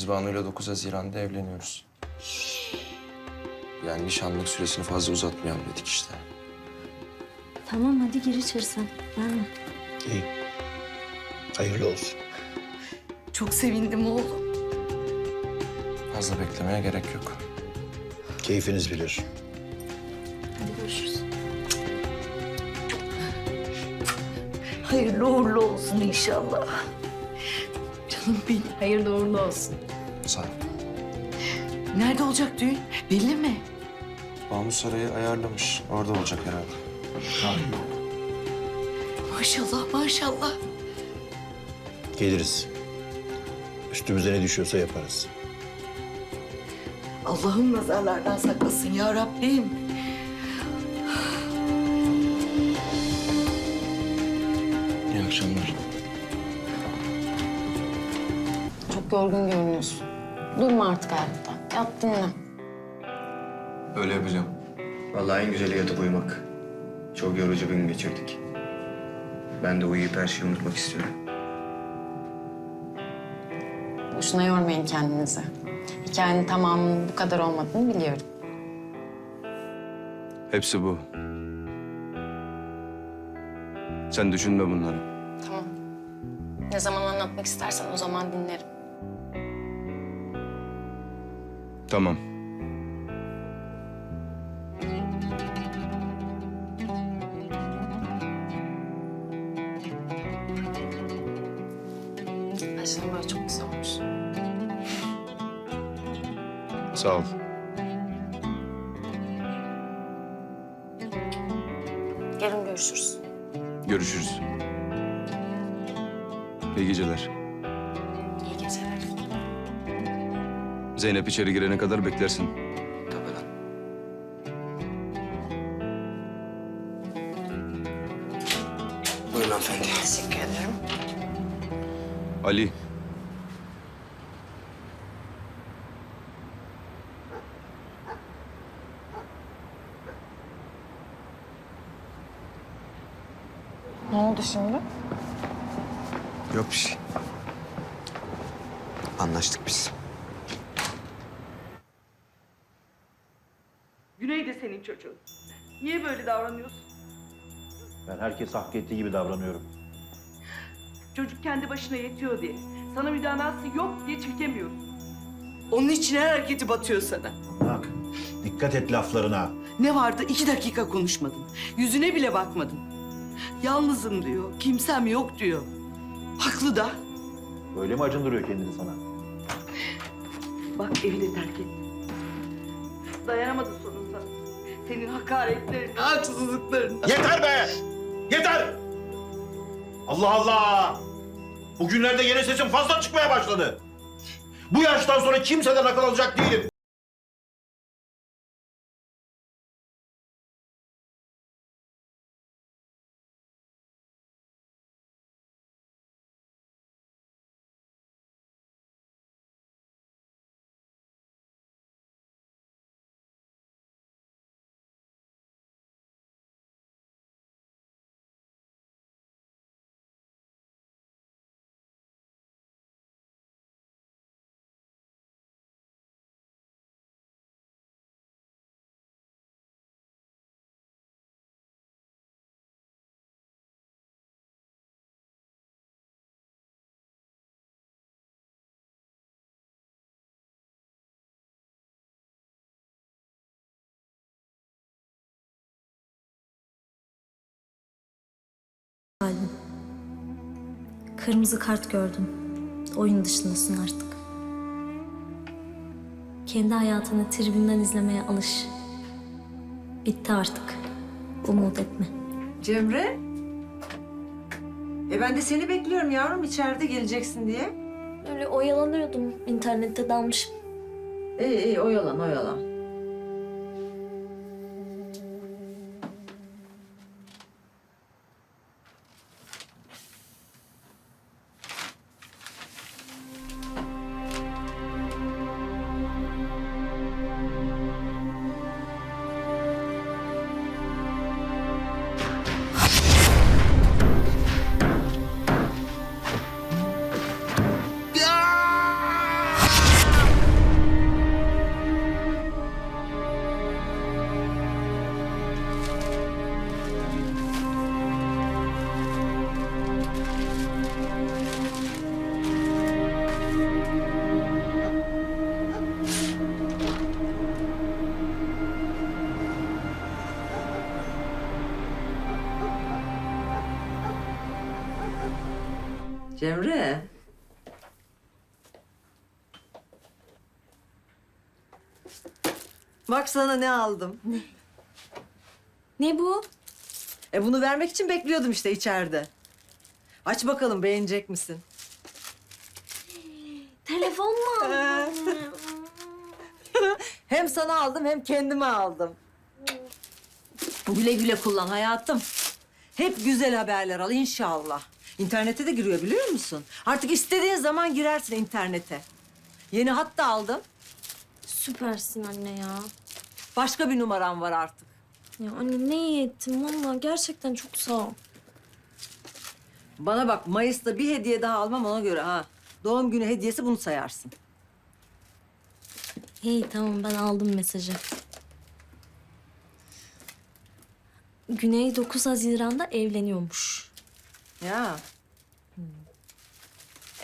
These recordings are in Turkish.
Biz Banu'yla 9 Haziran'da evleniyoruz. Yani nişanlık süresini fazla uzatmayalım dedik işte. Tamam hadi gir içeri sen. Gelme. İyi. Hayırlı olsun. Çok sevindim oğlum. Fazla beklemeye gerek yok. Keyfiniz bilir. Hadi görüşürüz. Hayırlı uğurlu olsun inşallah. Canım benim. Hayırlı uğurlu olsun. Sağ ol. Nerede olacak düğün? Belli mi? Banu Saray'ı ayarlamış. Orada olacak herhalde. Maşallah maşallah. Geliriz. Üstümüze ne düşüyorsa yaparız. Allah'ım nazarlardan saklasın ya Rabbim. İyi akşamlar. Çok yorgun görünüyorsun. Durma artık ayakta. Yat dinle. Öyle yapacağım. Vallahi en güzeli yatıp uyumak. Çok yorucu bir gün geçirdik. Ben de uyuyup her şeyi unutmak istiyorum. Boşuna yormayın kendinizi. Hikayenin tamamının bu kadar olmadığını biliyorum. Hepsi bu. Sen düşünme bunları. Tamam. Ne zaman anlatmak istersen o zaman dinlerim. Tamam. Böyle çok güzel olmuş. Sağ ol. Yarın görüşürüz. Görüşürüz. İyi geceler. Zeynep içeri girene kadar beklersin. Tabii lan. Buyurun hanımefendi. Teşekkür ederim. Ali. Ne oldu şimdi? Yok bir şey. Anlaştık biz. Güney de senin çocuğun. Niye böyle davranıyorsun? Ben herkes hak ettiği gibi davranıyorum. Çocuk kendi başına yetiyor diye. Sana müdanası yok diye çekemiyorum. Onun için her hareketi batıyor sana. Bak, dikkat et laflarına. Ne vardı iki dakika konuşmadın. Yüzüne bile bakmadın. Yalnızım diyor, kimsem yok diyor. Haklı da. Böyle mi acındırıyor kendini sana? Bak evi de terk etti. Dayanamadı sonunda. Senin hakaretlerine, haksızlıklarına. Yeter be! Yeter! Allah Allah! Bugünlerde yeni sesim fazla çıkmaya başladı. Bu yaştan sonra kimseden akıl alacak değilim. Kırmızı kart gördüm. Oyun dışındasın artık. Kendi hayatını tribünden izlemeye alış. Bitti artık. Umut etme. Cemre? E ben de seni bekliyorum yavrum içeride geleceksin diye. Öyle oyalanıyordum. internette dalmışım. İyi iyi oyalan oyalan. Cemre. Bak sana ne aldım. Ne bu? E bunu vermek için bekliyordum işte içeride. Aç bakalım beğenecek misin? Telefon mu aldın? Hem sana aldım hem kendime aldım. Güle güle kullan hayatım. Hep güzel haberler al inşallah. İnternete de giriyor biliyor musun? Artık istediğin zaman girersin internete. Yeni hat da aldım. Süpersin anne ya. Başka bir numaram var artık. Ya anne ne iyi ettin valla gerçekten çok sağ ol. Bana bak Mayıs'ta bir hediye daha almam ona göre ha. Doğum günü hediyesi bunu sayarsın. İyi tamam ben aldım mesajı. Güney 9 Haziran'da evleniyormuş. Ya. Hmm.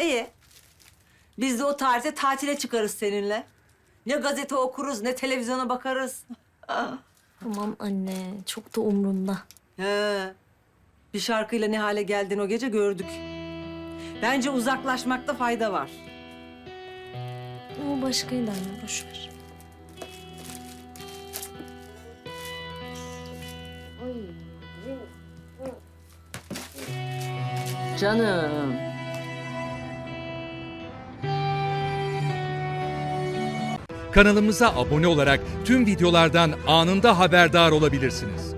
İyi. Biz de o tarihte tatile çıkarız seninle. Ne gazete okuruz ne televizyona bakarız. Aman anne çok da umrumda. He. Bir şarkıyla ne hale geldin o gece gördük. Bence uzaklaşmakta fayda var. O başkaydı anne boş ver. Canım. Kanalımıza abone olarak tüm videolardan anında haberdar olabilirsiniz.